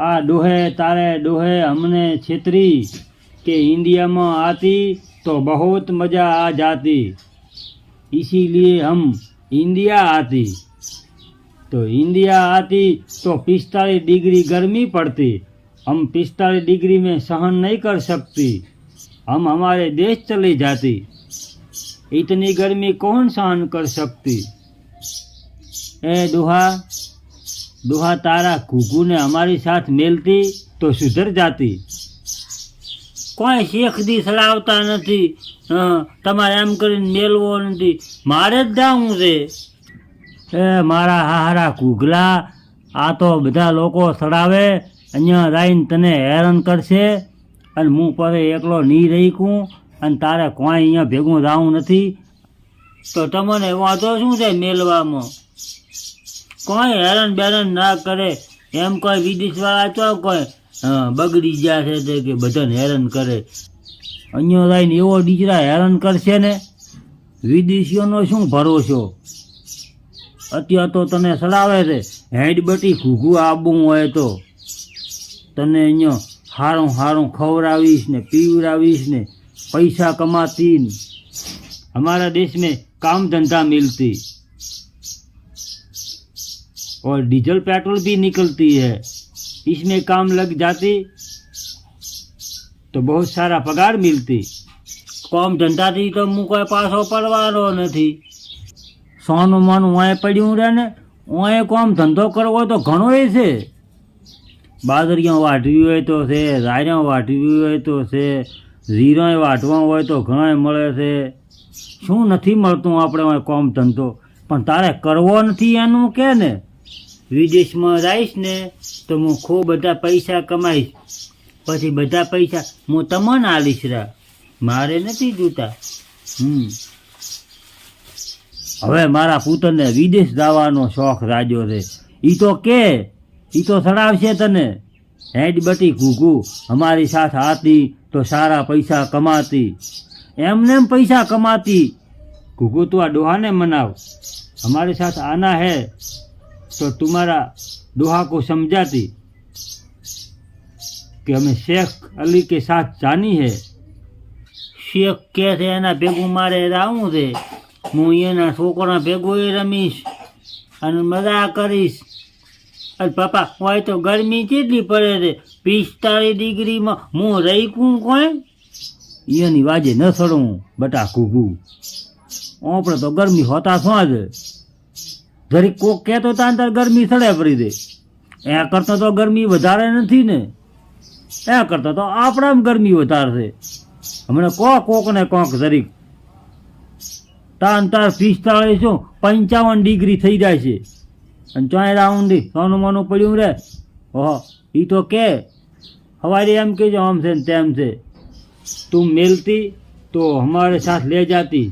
આ ડોહે તારે ડોહે हमने छेतरी के इंडिया में आती तो बहुत मजा आ जाती इसीलिए हम इंडिया आती तो इंडिया आती तो पिस्तालीस डिग्री गर्मी पड़ती हम पिस्तालीस डिग्री में सहन नहीं कर सकती हम हमारे देश चली जाती इतनी गर्मी कौन सहन कर सकती ए दुहा દોહા તારા ઘૂઘુને અમારી સાથ મેલતી તો સુધર જાતી. કોઈ શેખ દી સલાવતા નથી. તમારે એમ કરીને મેલવો નથી. મારે જ જાવું છે. એ મારા હારા ઘૂઘલા, આ તો બધા લોકો સડાવે, અહીંયા રાઈને તને હેરાન કરશે. અને હું પરે એકલો નહીં રહી અને તારે કોઈ અહીંયા ભેગું જાવું નથી. તો તમને વાંધો શું છે મેલવામાં? કોઈ હેરાન બેરાન ના કરે, એમ કોઈ વિદેશવાળા તો કોઈ બગડી ગયા છે તે કે બધાને હેરાન કરે. અહીંયા લઈને એવો દીકરા હેરાન કરશે ને, વિદેશીઓનો શું ભરોસો? અત્યારે તો તને સડાવે છે હેડબટી ઘૂઘું આબું હોય તો. તને અહીંયો હારું હારું ખવડાવીશ ને, પીવડાવીશ ને, પૈસા કમાતી અમારા દેશને કામ ધંધા મિલતી. और डीजल पेट्रोल भी निकलती है इसमें काम लग जाती તો બહુ સારા પગાર મિલતી કોમ ધંધાથી તો હું કોઈ પાછો પડવાનો નથી સોનું માનું વાંય પડ્યું રહે ને વાંય કોમ ધંધો કરવો હોય તો ઘણો એ છે બાદરિયા વાટવી હોય તો છે રાયણા વાટવી હોય તો છે જીરાય વાટવા હોય તો ઘણાય મળે છે શું નથી મળતું આપણે વાંય કોમ ધંધો પણ તારે કરવો નથી એનું કે ને વિદેશમાં રહીશ ને તો હું ખૂબ બધા પૈસા કમાઈશ. પછી બધા પૈસા હું તમને આલીશ રા. મારે નથી જોતા. હમ. હવે મારા પુત્રને વિદેશ જવાનો શોખ રાજ્યો છે. એ તો કે એ તો સડાવશે તને. હેડ બટી ઘૂઘુ, અમારી સાથે હતી તો સારા પૈસા કમાતી. એમને પૈસા કમાતી. ઘૂઘુ તું આ ડોહાને મનાવ. અમારી સાથે આના હે. तो तुम्हारा दोहा को समझाती कि हमें शेख अली के साथ जानी है શેખ કે છે એના ભેગું મારે રાવું છે હું એના છોકરા ભેગું ય રમીશ અને મજા કરીશ અરે પપ્પા હોય તો ગરમી કેટલી પડે છે પિસ્તાળીસ ડિગ્રીમાં હું રહીકું કોઈ એની વાજે ન સડું બટા ઘૂઘું આપણે તો ગરમી હોતા શું જ જરી કોક કહેતો તાન તાર ગરમી સડે પડી દે. એ કરતાં તો ગરમી વધારે નથી ને. એ કરતાં તો આપણામાં ગરમી વધારે છે. હમણાં કો કોક ને કોક જરીક. તાન તાર પિસ્તાળીસો પંચાવન ડિગ્રી થઈ જાય છે. અને ચોય રાઉન્ડ સોનું મોનું પડ્યું રે. ઓહો એ તો કે, હવારે એમ કહેજો આમ છે ને તેમ છે. તું મેલતી તો અમારે સાથ લે જાતી